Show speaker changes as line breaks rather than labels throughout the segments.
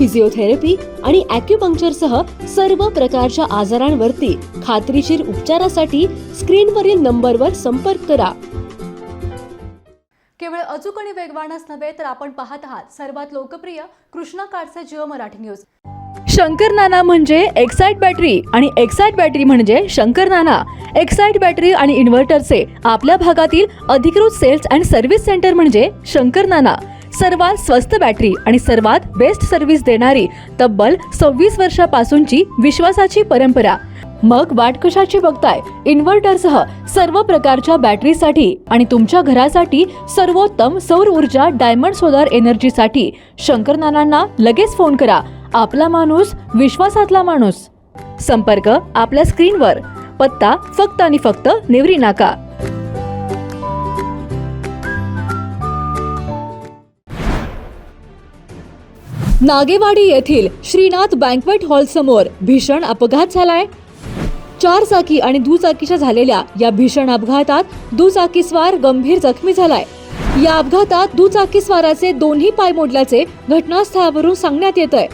Physiotherapy आणि acupuncture सह सर्व प्रकारच्या आजारांवरती खात्रीशीर उपचारासाठी स्क्रीनवरील नंबरवर संपर्क करा.
केवळ अचूक आणि वेगवानच नव्हे तर आपण पाहत आहात सर्वात लोकप्रिय कृष्णा काडचे जिओ मराठी न्यूज.
शंकर नाना म्हणजे एक्साइट बॅटरी आणि एक्साइट बॅटरी म्हणजे शंकर नाना. एक्साइट बॅटरी आणि इन्व्हर्टरचे आपल्या भागातील अधिकृत सेल्स अँड सर्व्हिस सेंटर म्हणजे शंकर नाना. सर्वात स्वस्त बॅटरी आणि सर्वात बेस्ट सर्व्हिस देणारी तब्बल सव्वीस वर्षापासूनची विश्वासाची परंपरा. मग वाट कशाची बघताय? इन्व्हर्टरसह सर्व प्रकारच्या बॅटरीसाठी आणि तुमच्या घरासाठी सर्वोत्तम सौर ऊर्जा डायमंड सोलार एनर्जीसाठी शंकर नानांना लगेच फोन करा. आपला माणूस विश्वासातला माणूस. संपर्क आपल्या स्क्रीनवर. पत्ता फक्त आणि फक्त निवरी नाका. नागेवाडी येथील श्रीनाथ बँकवेट हॉल समोर भीषण अपघात झालाय. चार चाकी आणि दुचाकीच्या झालेल्या या भीषण अपघातात दुचाकीस्वार गंभीर जखमी झालाय. या अपघातात दुचाकीस्वाराचे दोन्ही पाय मोडल्याचे घटनास्थळावरून सांगण्यात येत आहे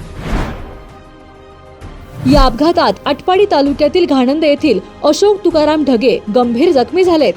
या अपघातात आटपाडी तालुक्यातील घाणंद येथील अशोक तुकाराम ढगे गंभीर जखमी झालेत.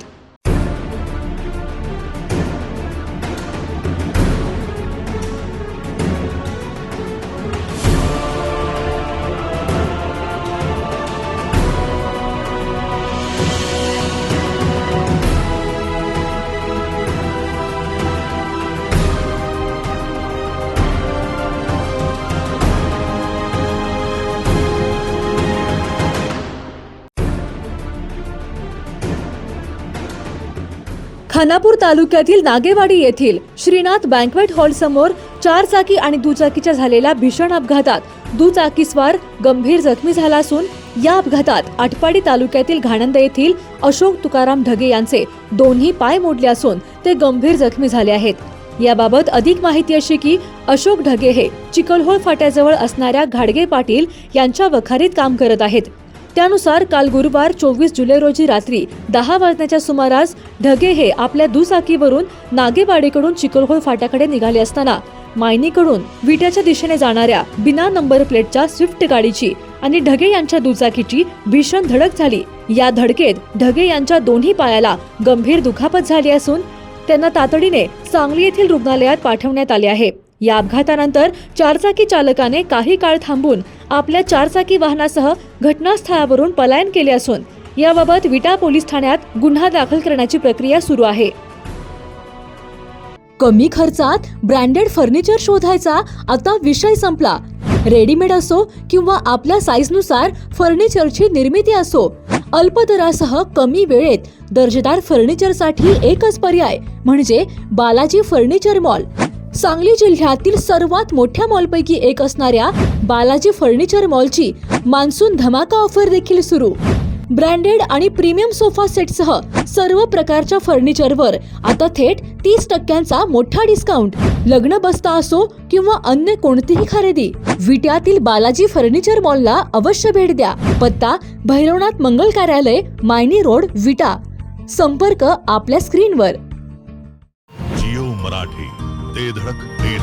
खानापूर तालुक्यातील नागेवाडी येथील श्रीनाथ बँकवेट हॉल समोर चार चाकी आणि दुचाकीच्या झालेल्या भीषण अपघातात दुचाकीस्वार गंभीर जखमी झाला असून या अपघातात आटपाडी तालुक्यातील घाणंद येथील अशोक तुकाराम ढगे यांचे दोन्ही पाय मोडले असून ते गंभीर जखमी झाले आहेत. याबाबत अधिक माहिती अशी की अशोक ढगे हे चिकलहोळ फाट्याजवळ असणाऱ्या घाडगे पाटील यांच्या वखारीत काम करत आहेत. त्यानुसार काल गुरुवार चोवीस जुलै रोजी रात्री दहा वाजण्याच्या सुमारास ढगे हे आपल्या दुचाकीवरून नागेवाडीकडून चिकलखोल फाट्याकडे निघाले असताना मायनीकडून विट्याच्या दिशेने जाणाऱ्या बिना नंबर प्लेटच्या स्विफ्ट गाडीची आणि ढगे यांच्या दुचाकीची भीषण धडक झाली. या धडकेत ढगे यांच्या दोन्ही पायाला गंभीर दुखापत झाली असून त्यांना तातडीने सांगली येथील रुग्णालयात पाठवण्यात आले आहे. या अपघातानंतर चारचाकी चालकाने काही काळ थांबून आपल्या चारचाकी वाहनासह घटनास्थळावरून पलायन केले असून याबाबत विटा पोलीस ठाण्यात गुन्हा दाखल करण्याची प्रक्रिया सुरू आहे. कमी खर्चात ब्रँडेड फर्निचर शोधायचा आता विषय संपला. रेडीमेड असो किंवा आपल्या साईजनुसार फर्निचरची निर्मिती असो अल्प दरासह कमी वेळेत दर्जेदार फर्निचरसाठी एकच पर्याय म्हणजे बालाजी फर्निचर मॉल. सांगली जिल्ह्यातील सर्वात मोठ्या मॉलपैकी एक असणाऱ्या बालाजी फर्निचर मॉलची मान्सून धमाका ऑफर देखील सुरू. ब्रँडेड आणि प्रीमियम सोफा सेटसह सर्व प्रकारच्या फर्निचरवर आता थेट तीस टक्क्यांचा मोठा डिस्काउंट. लग्न बसता असो किंवा अन्य कोणतीही खरेदी विट्यातील बालाजी फर्निचर मॉलला अवश्य भेट द्या. पत्ता भैरवनाथ मंगल कार्यालय मायनी रोड विटा. संपर्क आपल्या स्क्रीनवर.
जिओ मराठी ते धडक ते